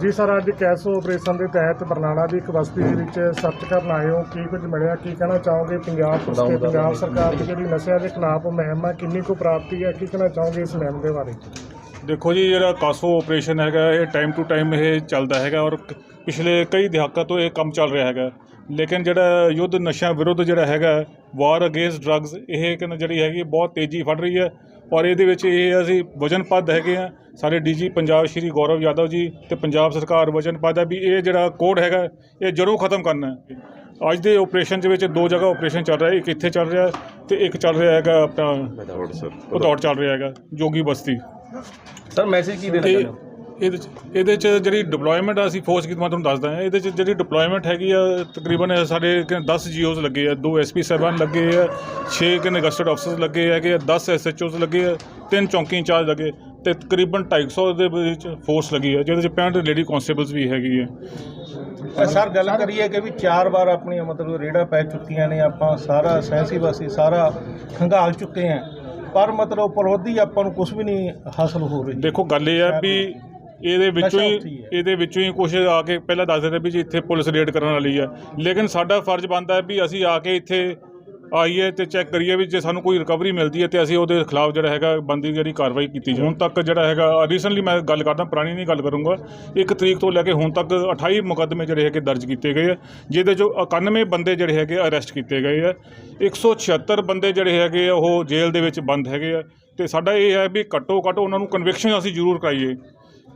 ਜੀ ਸਰ ਅੱਜ CASO operation ਦੇ ਤਹਿਤ ਬਰਨਾਲਾ ਦੀ ਇੱਕ ਬਸਤੀ ਦੇ ਵਿੱਚ ਸਰਚ ਕਰਨ ਆਏ ਹੋ। ਕੀ ਕੁਝ ਮਿਲਿਆ? ਕੀ ਕਹਿਣਾ ਚਾਹੋਗੇ? ਪੰਜਾਬ ਪੁਲਿਸ ਤੇ ਪੰਜਾਬ ਸਰਕਾਰ ਦੀ ਜਿਹੜੀ ਨਸ਼ਿਆਂ ਦੇ ਖਿਲਾਫ ਮੁਹਿੰਮ ਹੈ ਕਿੰਨੀ ਕੁ ਪ੍ਰਾਪਤੀ ਹੈ? ਕੀ ਕਹਿਣਾ ਚਾਹੋਗੇ ਇਸ ਮੁਹਿੰਮ ਦੇ ਬਾਰੇ? ਦੇਖੋ ਜੀ ਜਿਹੜਾ ਕਾਸੋ ਆਪਰੇਸ਼ਨ ਹੈਗਾ ਇਹ ਟਾਈਮ ਟੂ ਟਾਈਮ ਇਹ ਚੱਲਦਾ ਹੈਗਾ ਔਰ ਪਿਛਲੇ ਕਈ ਦਹਾਕਿਆਂ ਤੋਂ ਇਹ ਕੰਮ ਚੱਲ ਰਿਹਾ ਹੈਗਾ। ਲੇਕਿਨ ਜਿਹੜਾ ਯੁੱਧ ਨਸ਼ਿਆਂ ਵਿਰੁੱਧ ਜਿਹੜਾ ਹੈਗਾ ਵਾਰ ਅਗੇਂਸਟ ਡਰੱਗਸ ਇਹ ਕਿ ਜਿਹੜੀ ਹੈਗੀ ਬਹੁਤ ਤੇਜ਼ੀ ਫੜ ਰਹੀ ਹੈ। ਔਰ ਇਹਦੇ ਵਿੱਚ ਇਹ ਅਸੀਂ ਵਜਨਪੱਦ ਹੈਗੇ ਆ ਸਾਰੇ ਡੀਜੀ ਪੰਜਾਬ ਸ਼੍ਰੀ ਗੌਰਵ ਯਾਦਵ ਜੀ ਤੇ ਪੰਜਾਬ ਸਰਕਾਰ ਵਜਨਪੱਦ ਹੈ ਵੀ ਇਹ ਜਿਹੜਾ ਕੋਡ ਹੈਗਾ ਇਹ ਜਰੂਰ ਖਤਮ ਕਰਨਾ ਹੈ। ਅੱਜ ਦੇ ਆਪਰੇਸ਼ਨ ਦੇ ਵਿੱਚ ਦੋ ਜਗ੍ਹਾ ਆਪਰੇਸ਼ਨ ਚੱਲ ਰਿਹਾ ਇੱਕ ਇੱਥੇ ਚੱਲ ਰਿਹਾ ਤੇ ਇੱਕ ਚੱਲ ਰਿਹਾ ਹੈਗਾ ਆਪਣਾ ਉਦੌੜ ਚੱਲ ਰਿਹਾ ਹੈਗਾ ਜੋਗੀ ਬਸਤੀ। ਸਰ ਮੈਸੇਜ ਕੀ ਦੇਣਾ ਚਾਹੁੰਦੇ ਹੋ? ਇਹਦੇ ਚ ਇਹਦੇ ਚ ਜਿਹੜੀ ਡਿਪਲੋਇਮੈਂਟ ਆ ਅਸੀਂ ਫੋਰਸ ਕੀ ਮੈਂ ਤੁਹਾਨੂੰ ਦੱਸਦਾ ਹਾਂ। ਇਹਦੇ ਚ ਜਿਹੜੀ ਡਿਪਲੋਇਮੈਂਟ ਹੈਗੀ ਆ ਤਕਰੀਬਨ ਸਾਡੇ ਕਿ 10 ਜੀਓਜ਼ ਲੱਗੇ ਆ। ਦੋ ਐਸਪੀ ਸਾਹਿਬਾਨ ਲੱਗੇ ਆ 6 ਕਿ ਗਸਟਡ ਅਫਸਰਸ ਲੱਗੇ ਹੈਗੇ ਆ 10 ਐਸਐਚਓਜ਼ ਲੱਗੇ ਆ ਤਿੰਨ ਚੌਂਕੀ ਇੰਚਾਰਜ ਲੱਗੇ। ਤੇ ਤਕਰੀਬਨ 250 ਦੇ ਵਿੱਚ ਫੋਰਸ ਲੱਗੀ ਆ ਜਿਹਦੇ ਚ 65 ਲੇਡੀ ਕਨਸਟੇਬਲਸ ਵੀ ਹੈਗੀ ਆ। ਸਰ ਗੱਲ ਕਰੀਏ ਕਿ ਵੀ ਚਾਰ ਵਾਰ ਆਪਣੀਆਂ ਮਤਲਬ ਰੇੜਾ ਪੈ ਚੁੱਕੀਆਂ ਨੇ ਆਪਾਂ ਸਾਰਾ ਸੈਂਸੀ ਵਾਸੀ ਸਾਰਾ ਖੰਗਾਲ ਚੁੱਕੇ ਆ। ਪਰ ਮਤਲਬ ਪਰੋਧੀ ਆਪਾਂ ਨੂੰ ਕੁਝ ਵੀ ਨਹੀਂ ਹਾਸਲ ਹੋ ਰਹੀ। ਦੇਖੋ ਗੱਲ ਇਹ ਆ ਵੀ ਇਹਦੇ ਵਿੱਚੋਂ ਹੀ ਹੀ ਹੈ। ਇਹਦੇ ਵਿੱਚੋਂ ਹੀ ਕੁਝ ਆ ਕੇ ਪਹਿਲਾਂ ਦੱਸ ਦਿੰਦੇ ਵੀ ਜੀ ਇੱਥੇ ਪੁਲਿਸ ਰੇਡ ਕਰਨ ਵਾਲੀ ਆ। ਲੇਕਿਨ ਸਾਡਾ ਫਰਜ਼ ਬਣਦਾ ਹੈ ਵੀ ਅਸੀਂ ਆ ਕੇ ਇੱਥੇ ਆਈਏ ਤੇ ਚੈੱਕ ਕਰੀਏ ਵੀ ਜੇ ਸਾਨੂੰ ਕੋਈ ਰਿਕਵਰੀ ਮਿਲਦੀ ਹੈ ਤੇ ਅਸੀਂ ਉਹਦੇ ਖਿਲਾਫ ਜਿਹੜਾ ਹੈਗਾ ਬੰਦੀ ਜਿਹੜੀ ਕਾਰਵਾਈ ਕੀਤੀ ਜਾਵੇ। ਹੁਣ ਤੱਕ ਜਿਹੜਾ ਹੈਗਾ ਰੀਸੈਂਟਲੀ ਮੈਂ ਗੱਲ ਕਰਦਾ ਪੁਰਾਣੀ ਨਹੀਂ ਗੱਲ ਕਰੂੰਗਾ ਇੱਕ ਤਰੀਕ ਤੋਂ ਲੈ ਕੇ ਹੁਣ ਤੱਕ 28 ਮੁਕੱਦਮੇ ਜਿਹੜੇ ਹੈਗੇ ਦਰਜ ਕੀਤੇ ਗਏ ਆ ਜਿਹਦੇ ਚੋਂ 91 ਬੰਦੇ ਜਿਹੜੇ ਹੈਗੇ ਅਰੈਸਟ ਕੀਤੇ ਗਏ ਆ 176 ਬੰਦੇ ਜਿਹੜੇ ਹੈਗੇ ਉਹ ਜੇਲ੍ਹ ਦੇ ਵਿੱਚ ਬੰਦ ਹੈਗੇ ਆ। ਤੇ ਸਾਡਾ ਇਹ ਹੈ ਵੀ ਘੱਟੋ ਘੱਟ ਉਹਨਾਂ ਨੂੰ ਕਨਵਿਕਸ਼ਨ ਅਸੀਂ ਜ਼ਰੂਰ ਕਰਾਈਏ।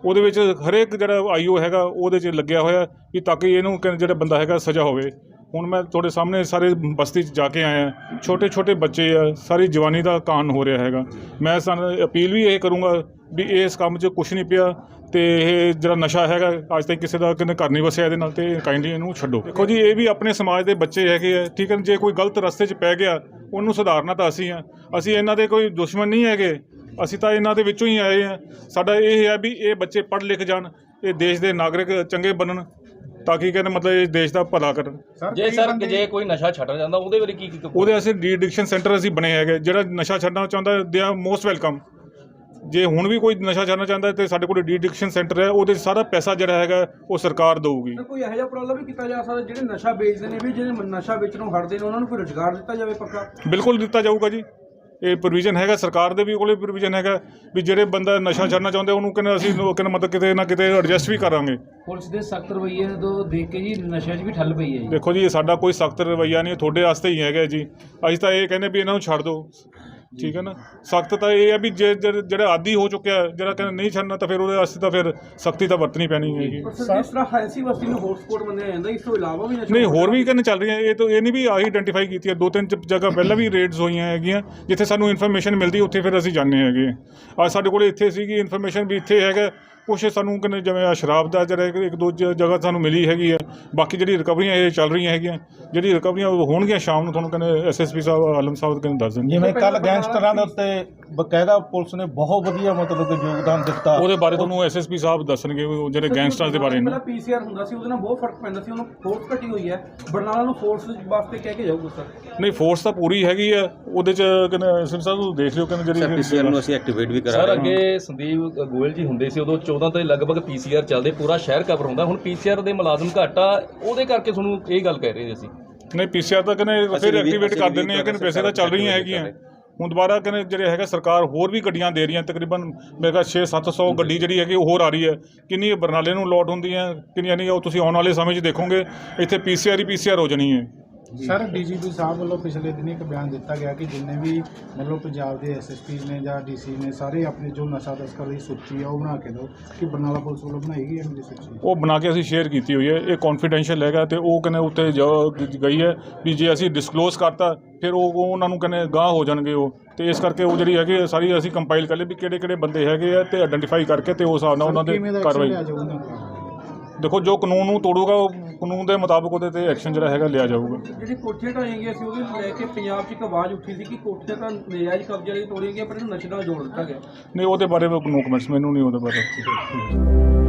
ਉਹਦੇ ਵਿੱਚ ਹਰੇਕ ਜਿਹੜਾ ਆਈਓ ਹੈਗਾ, ਉਹਦੇ 'ਚ ਲੱਗਿਆ ਹੋਇਆ ਵੀ ਤਾਂ ਕਿ ਇਹਨੂੰ ਕਹਿੰਦੇ ਜਿਹੜਾ ਬੰਦਾ ਹੈਗਾ ਸਜ਼ਾ ਹੋਵੇ। ਹੁਣ ਮੈਂ ਤੁਹਾਡੇ ਸਾਹਮਣੇ ਸਾਰੇ ਬਸਤੀ 'ਚ ਜਾ ਕੇ ਆਇਆ ਛੋਟੇ ਛੋਟੇ ਬੱਚੇ ਆ, ਸਾਰੀ ਜਵਾਨੀ ਦਾ ਕਾਨ ਹੋ ਰਿਹਾ ਹੈਗਾ। ਮੈਂ ਸਾਨੂੰ ਅਪੀਲ ਵੀ ਇਹ ਕਰੂੰਗਾ ਵੀ ਇਸ ਕੰਮ 'ਚ ਕੁਝ ਨਹੀਂ ਪਿਆ ਤੇ ਇਹ ਜਿਹੜਾ ਨਸ਼ਾ ਹੈਗਾ, ਅੱਜ ਤੱਕ ਕਿਸੇ ਦਾ ਕਿਨੇ ਘਰ ਨਹੀਂ ਵਸਿਆ ਇਹਦੇ ਨਾਲ ਤੇ ਕਾਈਂਡਲੀ ਇਹਨੂੰ ਛੱਡੋ। ਦੇਖੋ ਜੀ, ਇਹ ਵੀ ਆਪਣੇ ਸਮਾਜ ਦੇ ਬੱਚੇ ਹੈਗੇ ਆ, ਠੀਕ ਹੈ ਜੇ ਕੋਈ ਗਲਤ ਰਸਤੇ 'ਚ ਪੈ ਗਿਆ, ਉਹਨੂੰ ਸੁਧਾਰਨਾ ਤਾਂ ਅਸੀਂ ਆ। ਅਸੀਂ ਇਹਨਾਂ ਦੇ ਕੋਈ ਦੁਸ਼ਮਣ ਨਹੀਂ ਹੈਗੇ। ਅਸੀਂ ਤਾਂ ਇਹਨਾਂ ਦੇ ਵਿੱਚੋਂ ਹੀ ਆਏ ਆ ਸਾਡਾ ਇਹ ਹੈ ਵੀ ਇਹ ਬੱਚੇ ਪੜ੍ਹ ਲਿਖ ਜਾਣ ਇਹ ਦੇਸ਼ ਦੇ ਨਾਗਰਿਕ ਚੰਗੇ ਬਣਨ ਤਾਂ ਕਿ ਕਹਿੰਦੇ ਮਤਲਬ ਇਹ ਦੇਸ਼ ਦਾ ਭਲਾ ਕਰਨ। ਜੇ ਸਰ ਜੇ ਕੋਈ ਨਸ਼ਾ ਛੱਡਣਾ ਚਾਹੁੰਦਾ ਉਹਦੇ ਬਾਰੇ ਕੀ ਕੀ ਉਹਦੇ ਅਸੀਂ ਡੀ ਐਡਿਕਸ਼ਨ ਸੈਂਟਰ ਅਸੀਂ ਬਣੇ ਹੈਗੇ ਜਿਹੜਾ ਨਸ਼ਾ ਛੱਡਣਾ ਚਾਹੁੰਦਾ ਦੇ ਆ ਮੋਸਟ ਵੈਲਕਮ। ਜੇ ਹੁਣ ਵੀ ਕੋਈ ਨਸ਼ਾ ਛੱਡਣਾ ਚਾਹੁੰਦਾ ਤੇ ਸਾਡੇ ਕੋਲ ਡੀ ਐਡਿਕਸ਼ਨ ਸੈਂਟਰ ਹੈ ਉਹਦੇ ਸਾਰਾ ਪੈਸਾ ਜਿਹੜਾ ਹੈਗਾ ਉਹ ਸਰਕਾਰ ਦੇਊਗੀ। ਕੋਈ ਇਹੋ ਜਿਹਾ ਉਪਰਾਲਾ ਵੀ ਕੀਤਾ ਜਾ ਸਕਦਾ ਜਿਹੜੇ ਨਸ਼ਾ ਵੇਚਦੇ ਨੇ ਵੀ ਜਿਹੜੇ ਨਸ਼ਾ ਵੇਚਣੋਂ ਹਟਦੇ ਨੇ ਉਹਨਾਂ ਨੂੰ ਕੋਈ ਰੁਜ਼ਗਾਰ ਦਿੱਤਾ ਜਾਵੇ ਪੱਕਾ? ਬਿਲਕੁਲ ਦਿੱਤਾ ਜਾਊਗਾ ਜੀ। ਇਹ ਪ੍ਰੋਵੀਜ਼ਨ ਹੈਗਾ ਸਰਕਾਰ ਦੇ ਵੀ ਕੋਲੇ ਪ੍ਰੋਵੀਜ਼ਨ ਹੈਗਾ ਵੀ ਜਿਹੜੇ ਬੰਦਾ ਨਸ਼ਾ ਛੱਡਣਾ ਚਾਹੁੰਦੇ ਉਹਨੂੰ ਕਹਿੰਦੇ ਅਸੀਂ ਕਹਿੰਦੇ ਮਤਲਬ ਕਿਤੇ ਨਾ ਕਿਤੇ ਐਡਜਸਟ ਵੀ ਕਰਾਂਗੇ। ਪੁਲਿਸ ਦੇ ਸਖਤ ਰਵੱਈਏ ਤੋਂ ਦੇਖ ਕੇ ਜੀ ਨਸ਼ਿਆਂ 'ਚ ਵੀ ਠੱਲ ਪਈ ਹੈ ਜੀ। ਦੇਖੋ ਜੀ ਇਹ ਸਾਡਾ ਕੋਈ ਸਖਤ ਰਵੱਈਆ ਨਹੀਂ ਤੁਹਾਡੇ ਵਾਸਤੇ ਹੀ ਹੈਗਾ ਜੀ। ਅਸੀਂ ਤਾਂ ਇਹ ਕਹਿੰਦੇ ਵੀ ਇਹਨਾਂ ਨੂੰ ਛੱਡ ਦਿਓ। ਠੀਕ ਹੈ ਨਾ? ਸਖਤ ਤਾਂ ਇਹ ਹੈ ਵੀ ਜੇ ਜੇ- ਜਿਹੜਾ ਆਦੀ ਹੋ ਚੁੱਕਿਆ ਹੈ, ਜਿਹੜਾ ਕਹਿੰਦਾ ਨਹੀਂ ਛੱਡਣਾ ਤਾਂ ਫਿਰ ਉਹਦੇ ਵਾਸਤੇ ਤਾਂ ਫਿਰ ਸਖਤੀ ਤਾਂ ਵਰਤਣੀ ਪੈਣੀ ਹੈਗੀ। ਪਰ ਸਰ ਜਿਸ ਤਰ੍ਹਾਂ ਹੈਸੀ ਬਸਤੀ ਨੂੰ ਹੌਟਸਪੌਟ ਮੰਨਿਆ ਜਾਂਦਾ ਇਸ ਤੋਂ ਇਲਾਵਾ ਵੀ ਨਸ਼ਾ ਨਹੀਂ ਹੋਰ ਵੀ ਕਹਿੰਦੇ ਚੱਲ ਰਹੀਆਂ ਇਹ ਤਾਂ ਇਹ ਨਹੀਂ ਵੀ ਆਹੀ ਆਇਡੈਂਟੀਫਾਈ ਕੀਤੀ ਹੈ ਦੋ ਤਿੰਨ ਜਗ੍ਹਾ ਪਹਿਲਾਂ ਵੀ ਰੇਡਸ ਹੋਈਆਂ ਹੈਗੀਆਂ ਜਿੱਥੇ ਸਾਨੂੰ ਇਨਫੋਰਮੇਸ਼ਨ ਮਿਲਦੀ ਉੱਥੇ ਫਿਰ ਅਸੀਂ ਜਾਂਦੇ ਹੈਗੇ ਅੱਜ ਸਾਡੇ ਕੋਲ ਇੱਥੇ ਸੀਗੀ ਇਨਫੋਰਮੇਸ਼ਨ ਵੀ ਇੱਥੇ ਹੈਗਾ ਕੁਛ ਸਾਨੂੰ ਕਹਿੰਦੇ ਜਿਵੇਂ ਆਹ ਸ਼ਰਾਬ ਦਾ ਜਿਹੜਾ ਇੱਕ- ਇੱਕ ਦੋ ਜ- ਜਗ੍ਹਾ ਸਾਨੂੰ ਮਿਲੀ ਹੈਗੀ ਹੈ ਬਾਕੀ ਜਿਹੜੀ ਰਿਕਵਰੀਆਂ ਇਹ ਚੱਲ ਰਹੀਆਂ ਹੈਗੀਆਂ ਜਿਹੜੀ ਰਿਕਵਰੀਆਂ ਉਹ ਹੋਣਗੀਆਂ ਸ਼ਾਮ ਨੂੰ ਤੁਹਾਨੂੰ ਕਹਿੰਦੇ ਐਸਐਸਪੀ ਸਾਹਿਬ ਆਲਮ ਸਾਹਿਬ ਕਹਿੰਦੇ ਦੱਸ ਦੇਣਗੇ ਜਿਵੇਂ ਕੱਲ ਗੈਂਗਸਟਰਾਂ ਦੇ ਉੱਤੇ ਬਕਾਇਦਾ ਪੁਲਿਸ ਨੇ ਬਹੁਤ ਵਧੀਆ ਮਤਲਬ ਕਿ ਯੋਗਦਾਨ ਦਿੱਤਾ। ਉਹਦੇ ਬਾਰੇ ਤੁਹਾਨੂੰ ਐਸਐਸਪੀ ਸਾਹਿਬ ਦੱਸਣਗੇ ਉਹ ਜਿਹੜੇ ਗੈਂਗਸਟਰਸ ਦੇ ਬਾਰੇ ਨੇ। ਪਹਿਲਾਂ ਪੀਸੀਆਰ ਹੁੰਦਾ ਸੀ ਉਹਦੇ ਨਾਲ ਬਹੁਤ ਫ਼ਰਕ ਪੈਂਦਾ ਸੀ ਉਹਨੂੰ ਫੋਰਸ ਘਟੀ ਹੋਈ ਹੈ। ਬਰਨਾਲਾ ਨੂੰ ਫੋਰਸ ਵਾਸਤੇ ਕਹਿ ਕੇ ਜਾਊਗਾ ਸਰ। ਨਹੀਂ ਫੋਰਸ ਤਾਂ ਪੂਰੀ ਹੈਗੀ ਆ ਉਹਦੇ ਚ ਕਹਿੰਦੇ ਐਸਐਸਪੀ ਸਾਹਿਬ ਨੂੰ ਦੇਖ ਲਿਓ ਕਹਿੰਦੇ ਜਿਹੜੀ ਪੀਸੀਆਰ ਨੂੰ ਅਸੀਂ ਐਕਟੀਵੇਟ ਵੀ ਕਰਾ ਸਰ ਰਹੇ ਹਾਂ। ਅੱਗੇ ਸੰਦੀਪ ਗੋਇਲ ਜੀ ਹੁੰਦੇ ਸੀ ਉਦੋਂ 14 ਤੋਂ ਲਗਭਗ ਪੀਸੀਆਰ ਚੱਲਦੇ ਪੂਰਾ ਸ਼ਹਿਰ ਕਵਰ ਹੁੰਦਾ। ਹੁਣ ਪੀਸੀਆਰ ਦੇ ਮੁਲਾਜ਼ਮ ਘੱਟ ਉਹਦੇ ਕਰਕੇ ਤੁਹਾਨੂੰ ਇਹ ਗੱਲ ਕਹਿ ਰਹੇ ਸੀ ਅਸੀਂ। ਨਹੀਂ ਪੀਸੀਆਰ ਤਾਂ ਕਹਿੰਦੇ ਫਿਰ ਐਕਟੀਵੇਟ ਕਰ ਦਿੰਦੇ ਆ ਕਿ ਪੈਸੇ ਤਾਂ ਚੱਲ ਰਹੀਆਂ ਹੈਗੀਆਂ। ਹੁਣ ਦੁਬਾਰਾ ਕਹਿੰਦੇ ਜਿਹੜੇ ਹੈਗਾ ਸਰਕਾਰ ਹੋਰ ਵੀ ਗੱਡੀਆਂ ਦੇ ਰਹੀਆਂ ਤਕਰੀਬਨ ਮੇਰੇ ਖਿਆਲ 6-700 ਗੱਡੀ ਜਿਹੜੀ ਹੈਗੀ ਉਹ ਹੋਰ ਆ ਰਹੀ ਹੈ। ਕਿੰਨੀ ਬਰਨਾਲੇ ਨੂੰ ਲੋਟ ਹੁੰਦੀਆਂ ਕਿੰਨੀਆਂ ਨਹੀਂ ਉਹ ਤੁਸੀਂ ਆਉਣ ਵਾਲੇ ਸਮੇਂ 'ਚ ਦੇਖੋਗੇ ਇੱਥੇ ਪੀਸੀਆਰ ਹੀ ਪੀਸੀਆਰ ਹੋ ਜਾਣੀ ਹੈ। ਸਰ ਡੀਜੀਪੀ ਸਾਹਿਬ ਵੱਲੋਂ ਪਿਛਲੇ ਦਿਨੀ ਇੱਕ ਬਿਆਨ ਦਿੱਤਾ ਗਿਆ ਕਿ ਜਿੰਨੇ ਵੀ ਮਤਲਬ ਪੰਜਾਬ ਦੇ ਐਸਐਸਪੀ ਨੇ ਜਾਂ ਡੀਸੀ ਨੇ ਸਾਰੇ ਆਪਣੇ ਜੋ ਨਸ਼ਾ ਤਸਕਰ ਦੀ ਸੂਚੀ ਆ ਉਹ ਬਣਾ ਕੇ ਦਿਓ। ਕਿ ਬਰਨਾਲਾ ਪੁਲਿਸ ਵੱਲੋਂ ਬਣਾਈ ਗਈ ਹੈ ਮੇਰੀ ਸੂਚੀ? ਉਹ ਬਣਾ ਕੇ ਅਸੀਂ ਸ਼ੇਅਰ ਕੀਤੀ ਹੋਈ ਹੈ। ਇਹ ਕੌਨਫੀਡੈਂਸ਼ੀਅਲ ਹੈਗਾ ਤੇ ਉਹ ਕਹਿੰਦੇ ਉੱਤੇ ਜਾ- ਗਈ ਹੈ ਵੀ ਜੇ ਅਸੀਂ ਡਿਸਕਲੋਜ਼ ਕਰਤਾ ਫਿਰ ਉਹ ਉਹ ਉਹਨਾਂ ਨੂੰ ਕਹਿੰਦੇ ਗਾਹ ਹੋ ਜਾਣਗੇ ਉਹ। ਤੇ ਇਸ ਕਰਕੇ ਉਹ ਜਿਹੜੀ ਹੈਗੀ ਸਾਰੀ ਅਸੀਂ ਕੰਪਾਈਲ ਕਰ ਲਈ ਵੀ ਕਿਹੜੇ ਕਿਹੜੇ ਬੰਦੇ ਹੈਗੇ ਆ ਤੇ ਆਇਡੈਂਟੀਫਾਈ ਕਰਕੇ ਤੇ ਉਸ ਹਿਸਾਬ ਨਾਲ ਉਹਨਾਂ ਦੇ ਕਾਰਵਾਈ? ਦੇਖੋ ਜੋ ਕਾਨੂੰਨ ਨੂੰ ਤੋੜੂਗਾ ਉਹ ਕਾਨੂੰਨ ਦੇ ਮੁਤਾਬਕ ਉਹਦੇ ਤੇ ਐਕਸ਼ਨ ਜਿਹੜਾ ਹੈਗਾ ਲਿਆ ਜਾਊਗਾ। ਜਿਹੜੀ ਕੋਠੀਆਂ ਢਾਈਆਂ ਗਈਆਂ ਸੀ ਉਹਦੇ ਨੂੰ ਲੈ ਕੇ ਪੰਜਾਬ 'ਚ ਇੱਕ ਆਵਾਜ਼ ਉੱਠੀ ਸੀ ਕਿ ਕੋਠੀਆਂ ਤਾਂ ਨਜਾਇਜ਼ ਕਬਜ਼ੇ ਵਾਲੀ ਤੋੜੀਆਂ ਗਈਆਂ ਪਰ ਇਹਨੂੰ ਨਸ਼ੇ ਨਾਲ ਜੋੜ ਦਿੱਤਾ ਗਿਆ। ਨਹੀਂ ਉਹਦੇ ਬਾਰੇ ਨੋ ਕਮੈਂਟਸ ਮੈਨੂੰ ਨਹੀਂ ਉਹਦੇ ਬਾਰੇ।